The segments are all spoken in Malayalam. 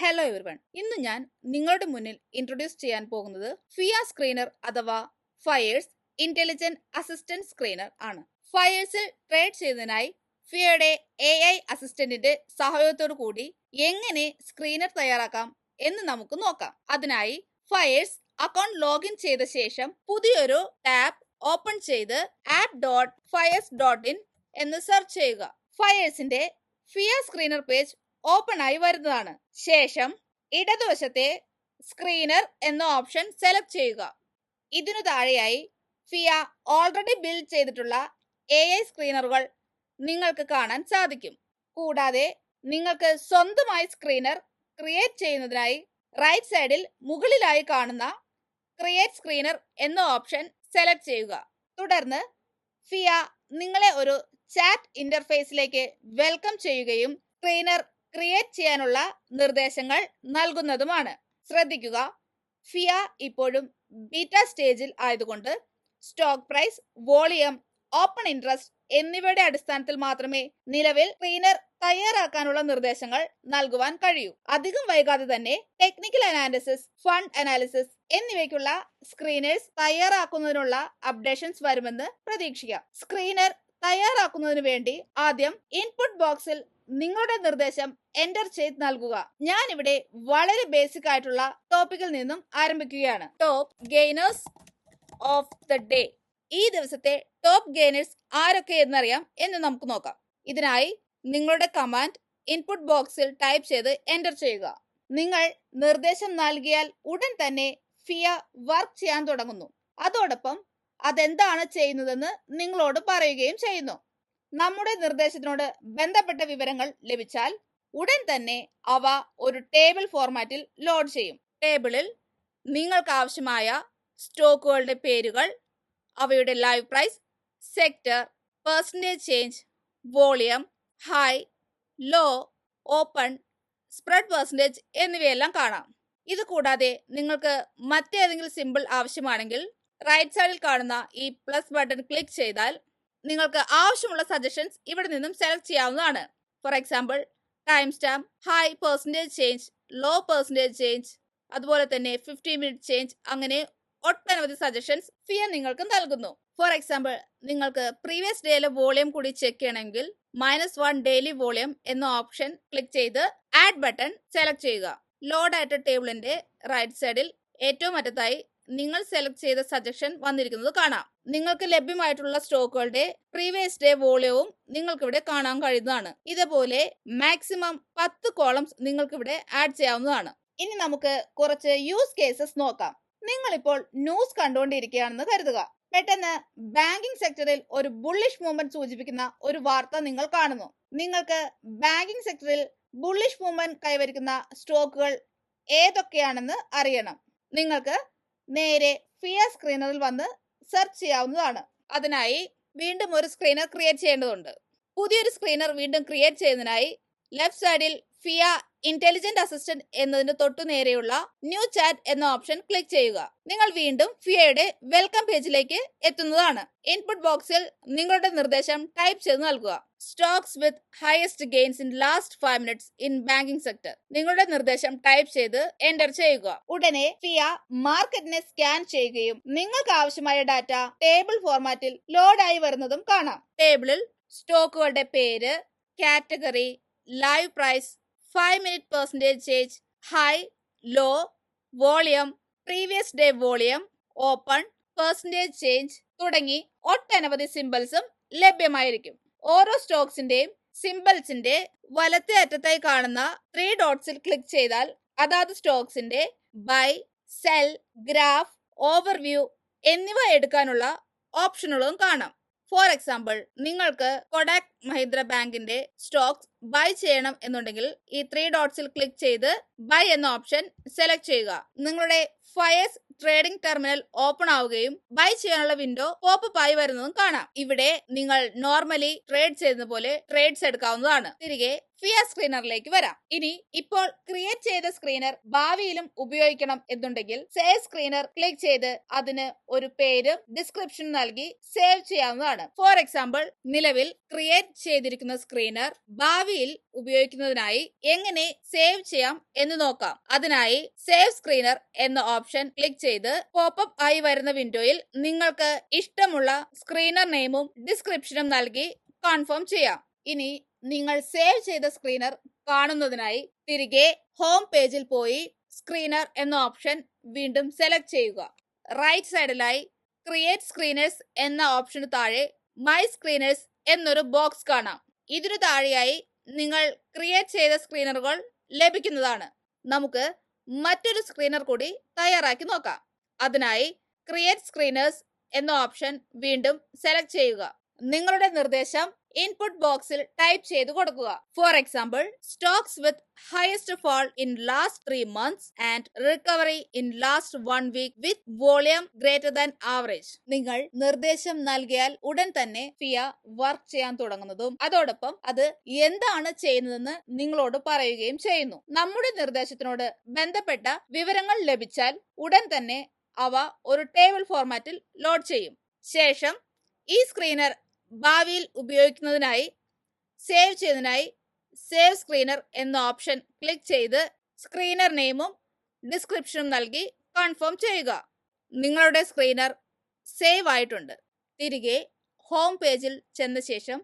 ഹലോ എവരിവൺ ഇന്ന് ഞാൻ നിങ്ങളുടെ മുന്നിൽ ഇൻട്രൊഡ്യൂസ് ചെയ്യാൻ പോകുന്നത് ഫിയ സ്ക്രീനർ അഥവാ ഫയേഴ്സ് ഇന്റലിജന്റ് അസിസ്റ്റന്റ് സ്ക്രീനർ ആണ്. ഫയേഴ്സിൽ ട്രേഡ് ചെയ്യുന്നതിനായി ഫിയയുടെ എ ഐ അസിസ്റ്റന്റിന്റെ സഹായത്തോടു കൂടി എങ്ങനെ സ്ക്രീനർ തയ്യാറാക്കാം എന്ന് നമുക്ക് നോക്കാം. അതിനായി ഫയേഴ്സ് അക്കൗണ്ട് ലോഗിൻ ചെയ്ത ശേഷം പുതിയൊരു ടാബ് ഓപ്പൺ ചെയ്ത് app dot Fyers dot in എന്ന് സെർച്ച് ചെയ്യുക. ഫയേഴ്സിന്റെ ഫിയ സ്ക്രീനർ പേജ് ഓപ്പൺ ആയി വരുന്നതാണ്. ശേഷം ഇടതുവശത്തെ സ്ക്രീനർ എന്ന ഓപ്ഷൻ സെലക്ട് ചെയ്യുക. ഇതിനു താഴെയായി ഫിയ ഓൾറെഡി ബിൽഡ് ചെയ്തിട്ടുള്ള എ ഐ സ്ക്രീനറുകൾ നിങ്ങൾക്ക് കാണാൻ സാധിക്കും. കൂടാതെ നിങ്ങൾക്ക് സ്വന്തമായി സ്ക്രീനർ ക്രിയേറ്റ് ചെയ്യുന്നതിനായി റൈറ്റ് സൈഡിൽ മുകളിലായി കാണുന്ന ക്രിയേറ്റ് സ്ക്രീനർ എന്ന ഓപ്ഷൻ സെലക്ട് ചെയ്യുക. തുടർന്ന് ഫിയ നിങ്ങളെ ഒരു ചാറ്റ് ഇന്റർഫേസിലേക്ക് വെൽക്കം ചെയ്യുകയും സ്ക്രീനർ ക്രിയേറ്റ് ചെയ്യാനുള്ള നിർദ്ദേശങ്ങൾ നൽകുന്നതുമാണ്. ശ്രദ്ധിക്കുക ഫിയ ഇപ്പോഴും ബീറ്റ സ്റ്റേജിൽ ആയതുകൊണ്ട് stock price volume open interest എന്നിവയുടെ അടിസ്ഥാനത്തിൽ മാത്രമേ നിലവിൽ ട്രെയിനർ തയ്യാറാക്കാനുള്ള നിർദ്ദേശങ്ങൾ നൽകുവാൻ കഴിയൂ. അധികം വൈകാതെ തന്നെ ടെക്നിക്കൽ അനാലിസിസ് ഫണ്ട് അനാലിസിസ് എന്നിവയ്ക്കുള്ള സ്ക്രീനേഴ്സ് തയ്യാറാക്കുന്നതിനുള്ള അപ്ഡേഷൻസ് വരുമെന്ന് പ്രതീക്ഷിക്കാം. സ്ക്രീനർ തയ്യാറാക്കുന്നതിന് വേണ്ടി ആദ്യം ഇൻപുട്ട് ബോക്സിൽ നിങ്ങളുടെ നിർദ്ദേശം എന്റർ ചെയ്ത് നൽകുക. ഞാൻ ഇവിടെ വളരെ ബേസിക് ആയിട്ടുള്ള ടോപ്പിക്കിൽ നിന്നും ആരംഭിക്കുകയാണ്. Top gainers of the day ഈ ദിവസത്തെ ടോപ്പ് ഗെയിനേഴ്സ് ആരൊക്കെ എന്നറിയാം എന്ന് നമുക്ക് നോക്കാം. ഇതിനായി നിങ്ങളുടെ കമാൻഡ് ഇൻപുട്ട് ബോക്സിൽ ടൈപ്പ് ചെയ്ത് എന്റർ ചെയ്യുക. നിങ്ങൾ നിർദ്ദേശം നൽകിയാൽ ഉടൻ തന്നെ ഫിയ വർക്ക് ചെയ്യാൻ തുടങ്ങുന്നു. അതോടൊപ്പം അതെന്താണ് ചെയ്യുന്നതെന്ന് നിങ്ങളോട് പറയുകയും ചെയ്യുന്നു. നമ്മുടെ നിർദ്ദേശത്തിനോട് ബന്ധപ്പെട്ട വിവരങ്ങൾ ലഭിച്ചാൽ ഉടൻ തന്നെ അവ ഒരു ടേബിൾ ഫോർമാറ്റിൽ ലോഡ് ചെയ്യും. ടേബിളിൽ നിങ്ങൾക്ക് ആവശ്യമായ സ്റ്റോക്കുകളുടെ പേരുകൾ അവയുടെ live price sector percentage change volume high low open spread percentage എന്നിവയെല്ലാം കാണാം. ഇത് കൂടാതെ നിങ്ങൾക്ക് മറ്റേതെങ്കിലും സിമ്പിൾ ആവശ്യമാണെങ്കിൽ റൈറ്റ് സൈഡിൽ കാണുന്ന ഈ പ്ലസ് ബട്ടൺ ക്ലിക്ക് ചെയ്താൽ നിങ്ങൾക്ക് ആവശ്യമുള്ള സജഷൻസ് ഇവിടെ നിന്നും സെലക്ട് ചെയ്യാവുന്നതാണ്. For example time stamp high percentage change low percentage change അതുപോലെ തന്നെ ഫിഫ്റ്റി മിനിറ്റ് ചേഞ്ച് അങ്ങനെ ഒട്ടനവധി സജഷൻസ് ഫിയ നിങ്ങൾക്ക് നൽകുന്നു. ഫോർ എക്സാമ്പിൾ നിങ്ങൾക്ക് പ്രീവിയസ് ഡേയിലെ വോളിയം കൂടി ചെക്ക് ചെയ്യണമെങ്കിൽ മൈനസ് വൺ ഡെയിലി വോളിയം എന്ന ഓപ്ഷൻ ക്ലിക്ക് ചെയ്ത് ആഡ് ബട്ടൺ സെലക്ട് ചെയ്യുക. ലോഡ് ആയിട്ട് ടേബിളിന്റെ റൈറ്റ് സൈഡിൽ ഏറ്റവും അറ്റത്തായി നിങ്ങൾ സെലക്ട് ചെയ്ത സജഷൻ വന്നിരിക്കുന്നത് കാണാം. നിങ്ങൾക്ക് ലഭ്യമായിട്ടുള്ള സ്റ്റോക്കുകളുടെ പ്രീവിയസ് ഡേ വോളിയവും നിങ്ങൾക്ക് ഇവിടെ കാണാൻ കഴിയുന്നതാണ്. ഇതുപോലെ മാക്സിമം പത്ത് കോളംസ് നിങ്ങൾക്ക് ഇവിടെ ആഡ് ചെയ്യാവുന്നതാണ്. ഇനി നമുക്ക് കുറച്ച് യൂസ് കേസസ് നോക്കാം. നിങ്ങൾ ഇപ്പോൾ ന്യൂസ് കണ്ടുകൊണ്ടിരിക്കുകയാണെന്ന് കരുതുക. പെട്ടെന്ന് ബാങ്കിംഗ് സെക്ടറിൽ ഒരു ബുള്ളിഷ് മൂവ്മെന്റ് സൂചിപ്പിക്കുന്ന ഒരു വാർത്ത നിങ്ങൾ കാണുന്നു. നിങ്ങൾക്ക് ബാങ്കിംഗ് സെക്ടറിൽ ബുള്ളിഷ് മൂവ്മെന്റ് കൈവരിക്കുന്ന സ്റ്റോക്കുകൾ ഏതൊക്കെയാണെന്ന് അറിയണം. നിങ്ങൾക്ക് നേരെ ഫിയ സ്ക്രീനറിൽ വന്ന് സെർച്ച് ചെയ്യാവുന്നതാണ്. അതിനായി വീണ്ടും ഒരു സ്ക്രീനർ ക്രിയേറ്റ് ചെയ്യേണ്ടതുണ്ട്. പുതിയൊരു സ്ക്രീനർ വീണ്ടും ക്രിയേറ്റ് ചെയ്യുന്നതിനായി ലെഫ്റ്റ് സൈഡിൽ ഫിയ ഇന്റലിജന്റ് അസിസ്റ്റന്റ് എന്നതിന് തൊട്ടു നേരെയുള്ള ന്യൂ ചാറ്റ് എന്ന ഓപ്ഷൻ ക്ലിക്ക് ചെയ്യുക. നിങ്ങൾ വീണ്ടും ഫിയയുടെ വെൽക്കം പേജിലേക്ക് എത്തുന്നതാണ്. ഇൻപുട്ട് ബോക്സിൽ നിങ്ങളുടെ നിർദ്ദേശം ടൈപ്പ് ചെയ്ത് നൽകുക. Stocks with highest gains in last five minutes in banking sector നിങ്ങളുടെ നിർദ്ദേശം ടൈപ്പ് ചെയ്ത് എന്റർ ചെയ്യുക. ഉടനെ ഫിയ മാർക്കറ്റിനെ സ്കാൻ ചെയ്യുകയും നിങ്ങൾക്ക് ആവശ്യമായ ഡാറ്റ ടേബിൾ ഫോർമാറ്റിൽ ലോഡായി വരുന്നതും കാണാം. ടേബിളിൽ സ്റ്റോക്കുകളുടെ പേര് category live price five minute percentage change high low volume previous day volume open percentage change തുടങ്ങി ഒട്ടനവധി സിമ്പിൾസും ലഭ്യമായിരിക്കും. ഓരോ സ്റ്റോക്സിന്റെയും സിമ്പിൾസിന്റെ വലത്തെ അറ്റത്തായി കാണുന്ന ത്രീ ഡോട്ട്സിൽ ക്ലിക്ക് ചെയ്താൽ അതാത് സ്റ്റോക്സിന്റെ ബൈ സെൽ ഗ്രാഫ് ഓവർവ്യൂ എന്നിവ എടുക്കാനുള്ള ഓപ്ഷനുകളും കാണാം. ഫോർ എക്സാമ്പിൾ നിങ്ങൾക്ക് കൊഡാക് മഹീന്ദ്ര ബാങ്കിന്റെ സ്റ്റോക്സ് ബൈ ചെയ്യണം എന്നുണ്ടെങ്കിൽ ഈ ത്രീ ഡോട്ട്സിൽ ക്ലിക്ക് ചെയ്ത് ബൈ എന്ന ഓപ്ഷൻ സെലക്ട് ചെയ്യുക. നിങ്ങളുടെ ഫയർസ് ട്രേഡിംഗ് ടെർമിനൽ ഓപ്പൺ ആവുകയും ബൈ ചെയ്യാനുള്ള വിൻഡോ പോപ്പപ്പ് ആയി വരുന്നതും കാണാം. ഇവിടെ നിങ്ങൾ നോർമലി ട്രേഡ് ചെയ്യുന്ന പോലെ ട്രേഡ്സ് എടുക്കാവുന്നതാണ്. തിരികെ ഫിയ സ്ക്രീനറിലേക്ക് വരാം. ഇനി ഇപ്പോൾ ക്രിയേറ്റ് ചെയ്ത സ്ക്രീനർ ഭാവിയിലും ഉപയോഗിക്കണം എന്നുണ്ടെങ്കിൽ സേവ് സ്ക്രീനർ ക്ലിക്ക് ചെയ്ത് അതിന് ഒരു പേരും ഡിസ്ക്രിപ്ഷനും നൽകി സേവ് ചെയ്യാവുന്നതാണ്. ഫോർ എക്സാമ്പിൾ നിലവിൽ ക്രിയേറ്റ് ചെയ്തിരിക്കുന്ന സ്ക്രീനർ ഭാവിയിൽ ഉപയോഗിക്കുന്നതിനായി എങ്ങനെ സേവ് ചെയ്യാം എന്ന് നോക്കാം. അതിനായി സേവ് സ്ക്രീനർ എന്ന ഓപ്ഷൻ ക്ലിക്ക് ചെയ്ത് പോപ്പപ്പ് ആയി വരുന്ന വിൻഡോയിൽ നിങ്ങൾക്ക് ഇഷ്ടമുള്ള സ്ക്രീനർ നെയിമും ഡിസ്ക്രിപ്ഷനും നൽകി കൺഫേം ചെയ്യാം. ഇനി നിങ്ങൾ സേവ് ചെയ്ത സ്ക്രീനർ കാണുന്നതിനായി തിരികെ ഹോം പേജിൽ പോയി സ്ക്രീനർ എന്ന ഓപ്ഷൻ വീണ്ടും സെലക്ട് ചെയ്യുക. റൈറ്റ് സൈഡിലായി ക്രിയേറ്റ് സ്ക്രീനേഴ്സ് എന്ന ഓപ്ഷന് താഴെ മൈ സ്ക്രീനേഴ്സ് എന്നൊരു ബോക്സ് കാണാം. ഇതിനു താഴെയായി നിങ്ങൾ ക്രിയേറ്റ് ചെയ്ത സ്ക്രീനറുകൾ ലഭിക്കുന്നതാണ്. നമുക്ക് മറ്റൊരു സ്ക്രീനർ കൂടി തയ്യാറാക്കി നോക്കാം. അതിനായി ക്രിയേറ്റ് സ്ക്രീനേഴ്സ് എന്ന ഓപ്ഷൻ വീണ്ടും സെലക്ട് ചെയ്യുക. നിങ്ങളുടെ നിർദ്ദേശം ഇൻപുട്ട് ബോക്സിൽ ടൈപ്പ് ചെയ്ത് കൊടുക്കുക. For example stocks with highest fall in last three months and recovery in last one week with volume greater than average നിങ്ങൾ നിർദ്ദേശം നൽകിയാൽ ഉടൻ തന്നെ ഫിയ വർക്ക് ചെയ്യാൻ തുടങ്ങുന്നതും അതോടൊപ്പം അത് എന്താണ് ചെയ്യുന്നതെന്ന് നിങ്ങളോട് പറയുകയും ചെയ്യുന്നു. നമ്മുടെ നിർദ്ദേശത്തിനോട് ബന്ധപ്പെട്ട വിവരങ്ങൾ ലഭിച്ചാൽ ഉടൻ തന്നെ അവ ഒരു ടേബിൾ ഫോർമാറ്റിൽ ലോഡ് ചെയ്യും. ശേഷം ഈ സ്ക്രീനർ ഭാവിയിൽ ഉപയോഗിക്കുന്നതിനായി സേവ് ചെയ്യുന്നതിനായി സേവ് സ്ക്രീനർ എന്ന ഓപ്ഷൻ ക്ലിക്ക് ചെയ്ത് സ്ക്രീനർ നെയിമും ഡിസ്ക്രിപ്ഷനും നൽകി കൺഫേം ചെയ്യുക. നിങ്ങളുടെ സ്ക്രീനർ സേവ് ആയിട്ടുണ്ട്. തിരികെ ഹോം പേജിൽ ചെന്ന ശേഷം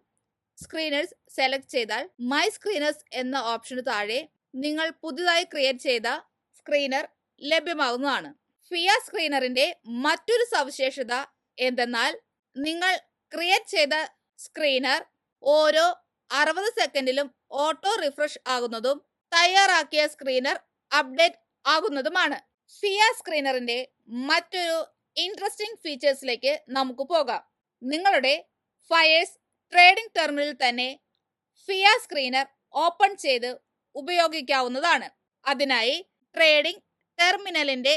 സ്ക്രീനേഴ്സ് സെലക്ട് ചെയ്താൽ മൈ സ്ക്രീനേഴ്സ് എന്ന ഓപ്ഷന് താഴെ നിങ്ങൾ പുതുതായി ക്രിയേറ്റ് ചെയ്ത സ്ക്രീനർ ലഭ്യമാകുന്നതാണ് ഫിയ സ്ക്രീനറിന്റെ മറ്റൊരു സവിശേഷത എന്തെന്നാൽ നിങ്ങൾ ക്രിയേറ്റ് ചെയ്ത സ്ക്രീനർ ഓരോ അറുപത് സെക്കൻഡിലും ഓട്ടോ റിഫ്രഷ് ആകുന്നതും തയ്യാറാക്കിയ സ്ക്രീനർ അപ്ഡേറ്റ് ആകുന്നതുമാണ്. ഫിയ സ്ക്രീനറിന്റെ മറ്റൊരു ഇൻട്രസ്റ്റിംഗ് ഫീച്ചേഴ്സിലേക്ക് നമുക്ക് പോകാം. നിങ്ങളുടെ ഫയേഴ്സ് ട്രേഡിംഗ് ടെർമിനൽ തന്നെ ഫിയ സ്ക്രീനർ ഓപ്പൺ ചെയ്ത് ഉപയോഗിക്കാവുന്നതാണ്. അതിനായി ട്രേഡിംഗ് ടെർമിനലിന്റെ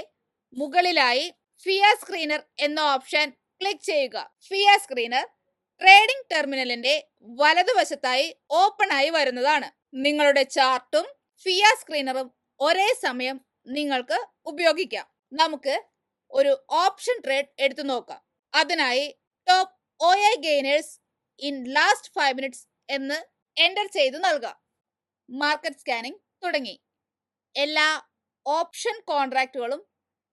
മുകളിലായി ഫിയ സ്ക്രീനർ എന്ന ഓപ്ഷൻ ക്ലിക്ക് ചെയ്യുക. ഫിയ സ്ക്രീനർ ട്രേഡിംഗ് ടെർമിനലിന്റെ വലതുവശത്തായി ഓപ്പൺ ആയി വരുന്നതാണ്. നിങ്ങളുടെ ചാർട്ടും ഫിയ സ്ക്രീനറും ഒരേ സമയം നിങ്ങൾക്ക് ഉപയോഗിക്കാം. നമുക്ക് ഒരു ഓപ്ഷൻ ട്രേഡ് എടുത്തു നോക്കാം. അതിനായി top O A gainers in last five minutes എന്ന് എന്റർ ചെയ്ത് നൽകാം. മാർക്കറ്റ് സ്കാനിംഗ് തുടങ്ങി. എല്ലാ ഓപ്ഷൻ കോൺട്രാക്റ്റുകളും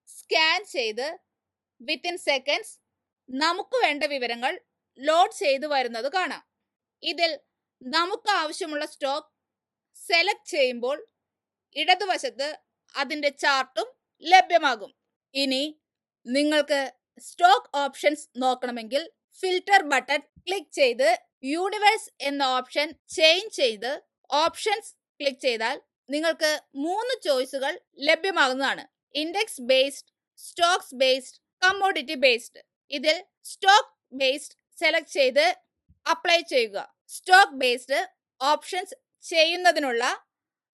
സ്കാൻ ചെയ്ത് വിത്തിൻ സെക്കൻഡ്സ് നമുക്ക് വേണ്ട വിവരങ്ങൾ ലോഡ് ചെയ്തു വരുന്നത് കാണാം. ഇതിൽ നമുക്ക് ആവശ്യമുള്ള സ്റ്റോക്ക് സെലക്ട് ചെയ്യുമ്പോൾ ഇടതുവശത്ത് അതിന്റെ ചാർട്ടും ലഭ്യമാകും. ഇനി നിങ്ങൾക്ക് സ്റ്റോക്ക് ഓപ്ഷൻസ് നോക്കണമെങ്കിൽ ഫിൽറ്റർ ബട്ടൺ ക്ലിക്ക് ചെയ്ത് യൂണിവേഴ്സ് എന്ന ഓപ്ഷൻ ചേഞ്ച് ചെയ്ത് ഓപ്ഷൻസ് ക്ലിക്ക് ചെയ്താൽ നിങ്ങൾക്ക് മൂന്ന് ചോയ്സുകൾ ലഭ്യമാകുന്നതാണ്. Index based stocks based commodity based ഇതിൽ സ്റ്റോക്ക് ബേസ്ഡ് സെലക്ട് ചെയ്ത് അപ്ലൈ ചെയ്യുക. സ്റ്റോക്ക് ബേസ്ഡ് ഓപ്ഷൻസ് ചെയ്യുന്നതിനുള്ള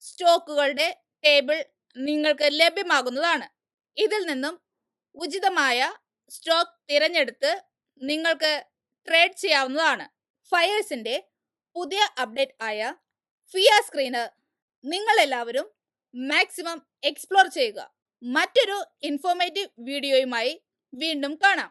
സ്റ്റോക്കുകളുടെ ടേബിൾ നിങ്ങൾക്ക് ലഭ്യമാകുന്നതാണ്. ഇതിൽ നിന്നും ഉചിതമായ സ്റ്റോക്ക് തിരഞ്ഞെടുത്ത് നിങ്ങൾക്ക് ട്രേഡ് ചെയ്യാവുന്നതാണ്. ഫയേഴ്സിന്റെ പുതിയ അപ്ഡേറ്റ് ആയ ഫിയ സ്ക്രീനർ നിങ്ങൾ എല്ലാവരും മാക്സിമം എക്സ്പ്ലോർ ചെയ്യുക. മറ്റൊരു ഇൻഫോർമേറ്റീവ് വീഡിയോയുമായി വീണ്ടും കാണാം.